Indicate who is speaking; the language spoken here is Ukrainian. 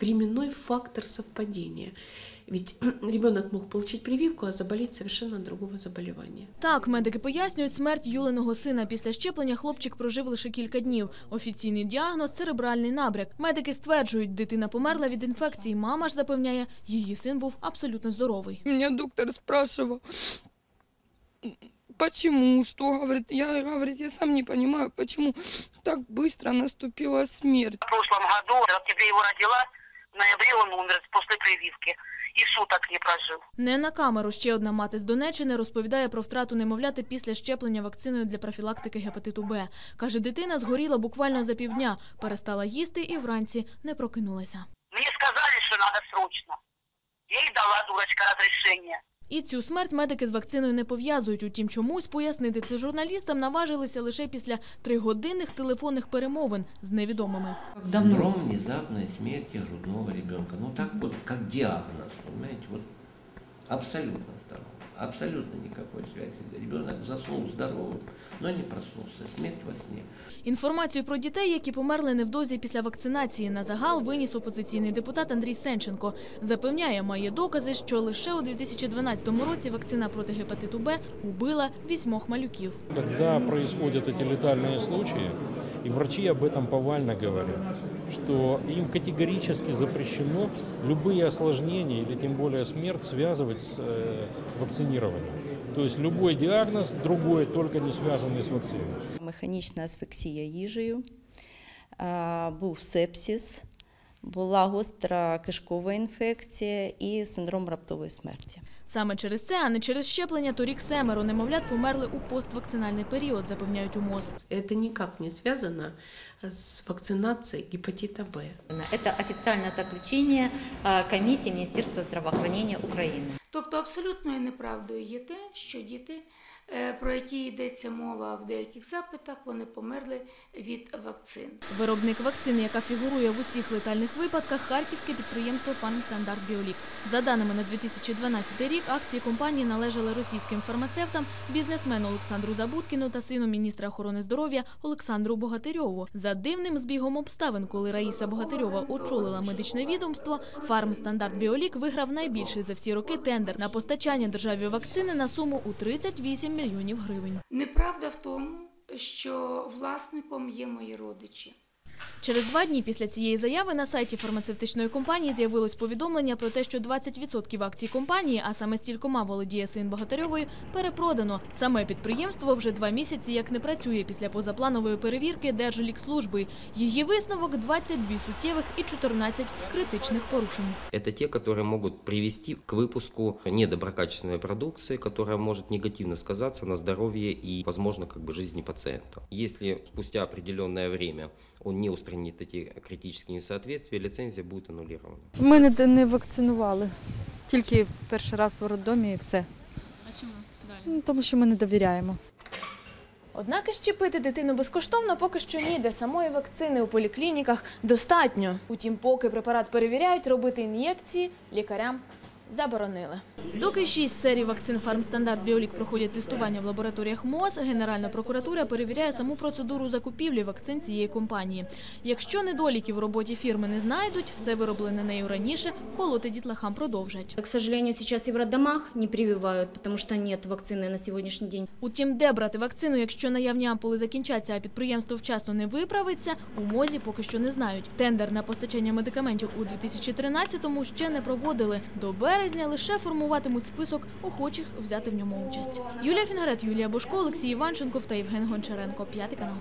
Speaker 1: временной фактор совпадения. Ведь ребенок мог получить прививку, а заболеть совершенно другого заболевания.
Speaker 2: Так, медики пояснюють, смерть Юленого сина після щеплення хлопчик прожив лише кілька днів. Офіційний діагноз – церебральний набряк. Медики стверджують, дитина померла від інфекції. Мама ж запевняє, її син був абсолютно здоровий.
Speaker 3: Меня доктор спрашивал, почему, что, говорит, я, говорит, я сам не понимаю, почему так быстро наступила смерть.
Speaker 4: В прошлом году, в октябре его родила, ноябре он умер после прививки. і суток не прожив.
Speaker 2: Не на камеру ще одна мати з Донеччини розповідає про втрату немовляти після щеплення вакциною для профілактики гепатиту Б. Каже, дитина згоріла буквально за півдня, перестала їсти і вранці не прокинулася.
Speaker 4: Мені сказали, що треба срочно. Я ей дала, дурочка, разрешение.
Speaker 2: І цю смерть медики з вакциною не пов'язують. Утім, чомусь пояснити це журналістам наважилися лише після тригодинних телефонних перемовин з невідомими.
Speaker 5: Синдром внезапної смерті грудного ребенка. Ну так як діагноз. вот абсолютно. Абсолютно никакой связи. Ребенок заснул здоровым, но не проснулся. Смерть во сне.
Speaker 2: Інформацію про дітей, які померли невдовзі після вакцинації, на загал виніс опозиційний депутат Андрій Сенченко. Запевняє, має докази, що лише у 2012 році вакцина проти гепатиту Б убила вісьмох малюків.
Speaker 6: Когда происходят эти летальные случаи, и врачи об этом повально говорят, что им категорически запрещено любые осложнения или тем более смерть связывать с э, вакцинированием. То есть любой диагноз, другой, только не связанный с вакциной.
Speaker 7: Механічна асфіксія їжею, а, був сепсис, була гостра кишкова інфекція і синдром раптової смерті.
Speaker 2: Саме через це, а не через щеплення, торік семеро немовлят померли у поствакцинальний період, запевняють у МОЗ.
Speaker 1: Це ніяк не связано с вакцинацией гепатита Б.
Speaker 8: Это официальное заключение э, комиссии Министерства здравоохранения Украины.
Speaker 9: Тобто абсолютною неправдою є те, що діти, е, про які йдеться мова в деяких запитах, вони померли від вакцин.
Speaker 2: Виробник вакцини, яка фігурує в усіх летальних випадках, харківське підприємство «Фармстандарт Біолік». За даними на 2012 рік, акції компанії належали російським фармацевтам, бізнесмену Олександру Забудкіну та сину міністра охорони здоров'я Олександру Богатирьову. За дивним збігом обставин, коли Раїса Богатирьова очолила медичне відомство, «Фармстандарт Біолік» виграв найбільший за всі роки тендер на постачання державі вакцини на суму у 38 мільйонів гривень.
Speaker 9: Неправда в тому, що власником є мої родичі.
Speaker 2: Через два дні після цієї заяви на сайті фармацевтичної компанії з'явилось повідомлення про те, що 20% акцій компанії, а саме стількома володіє син Богатирьової, перепродано. Саме підприємство вже два місяці як не працює після позапланової перевірки Держлікслужби. Її висновок – 22 суттєвих і 14 критичних порушень.
Speaker 10: Это те, которые могут привести к выпуску недоброкачественной продукции, которая может негативно сказаться на здоровье и, возможно, как бы жизни пациента. Если спустя определенное время он не устранит эти критические несоответствия, лицензия будет аннулирована.
Speaker 11: Ми не, не вакцинували. Тільки перший раз в роддомі і все.
Speaker 2: А чому далі?
Speaker 11: Ну, тому що ми не довіряємо.
Speaker 2: Однак і щепити дитину безкоштовно поки що ніде. Самої вакцини у поліклініках достатньо. Утім, поки препарат перевіряють, робити ін'єкції лікарям заборонили. Доки шість серій вакцин «Фармстандарт Біолік» проходять тестування в лабораторіях МОЗ, Генеральна прокуратура перевіряє саму процедуру закупівлі вакцин цієї компанії. Якщо недоліків в роботі фірми не знайдуть, все вироблене нею раніше, колоти дітлахам продовжать.
Speaker 8: К сожалению, сейчас и в роддомах не прививают, потому что нет вакцины на сегодняшний день.
Speaker 2: Утім, де брати вакцину, якщо наявні ампули закінчаться, а підприємство вчасно не виправиться, у МОЗі поки що не знають. Тендер на постачання медикаментів у 2013-му ще не проводили. До березня лише формуватимуть список охочих взяти в ньому участь. Юлія Фінгарет, Юлія Бошко, Олексій Іванченков та Євген Гончаренко. П'ятий канал.